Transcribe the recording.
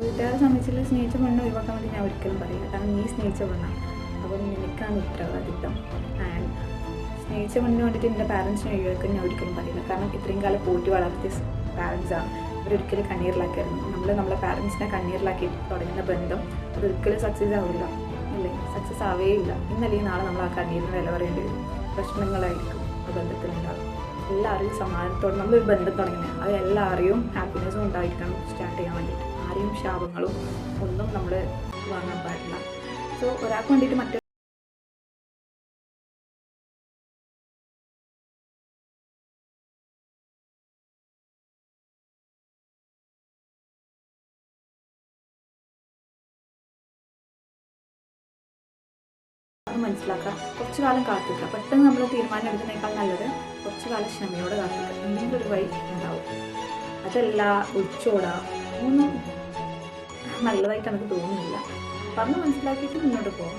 വീട്ടുകാരെ സംബന്ധിച്ചുള്ള സ്നേഹിച്ച പെണ്ണ് ഒഴിവാക്കാൻ വേണ്ടി ഞാൻ ഒരിക്കലും പറയില്ല. കാരണം നീ സ്നേഹിച്ച പെണ്ണാണ് അപ്പം നിനക്കാണ് ഉത്തരവാദിത്തം. ആൻഡ് സ്നേഹിച്ച പെണ്ണിന് വേണ്ടിയിട്ട് എന്റെ പാരൻസിനെ ഒഴിവാക്കാൻ ഞാൻ ഒരിക്കലും പറയില്ല. കാരണം ഇത്രയും കാലം പോറ്റി വളർത്തിയ പാരൻസാണ് അവരൊരിക്കലും കണ്ണീരിലാക്കിയായിരുന്നു നമ്മൾ നമ്മളെ പാരൻസിനെ കണ്ണീരിലാക്കി തുടങ്ങുന്ന ബന്ധം അതൊരിക്കലും സക്സസ് ആവില്ല. അല്ലേ? സക്സസ് ആവേ ഇല്ല ഇന്നല്ലെങ്കിൽ നാളെ നമ്മൾ ആ കണ്ണീരിന് വില പറയേണ്ടി വരും. പ്രശ്നങ്ങളായിരിക്കും ആ ബന്ധത്തിലുണ്ടാകും എല്ലാവരെയും സമാധാനത്തോടെ നമ്മളൊരു ബന്ധം തുടങ്ങുന്നത് അത് എല്ലാവരെയും ഹാപ്പിനെസ്സും ഉണ്ടായിരിക്കണം. സ്റ്റാർട്ട് ചെയ്യാൻ വേണ്ടിയിട്ട്. ആരെയും ശാപങ്ങളും ഒന്നും നമ്മൾ വാങ്ങാൻ പാടില്ല. സോ ഒരാൾക്ക് വേണ്ടിയിട്ട് മറ്റേ മനസ്സിലാക്കാം. കുറച്ച് കാലം കാത്തിക്കുക പെട്ടെന്ന് നമ്മൾ തീരുമാനം എടുക്കുന്നേക്കാൾ നല്ലത് കുറച്ചു കാലം ക്ഷമയോടെ കാത്തിക്കുക എന്തെങ്കിലും ഒരു വഴി ഉണ്ടാവും. അതല്ല ഒളിച്ചോടാ. ഒന്നും നല്ലതായിട്ട് എനിക്ക് തോന്നുന്നില്ല പറഞ്ഞ് മനസ്സിലാക്കിയിട്ട് മുന്നോട്ട് പോകാം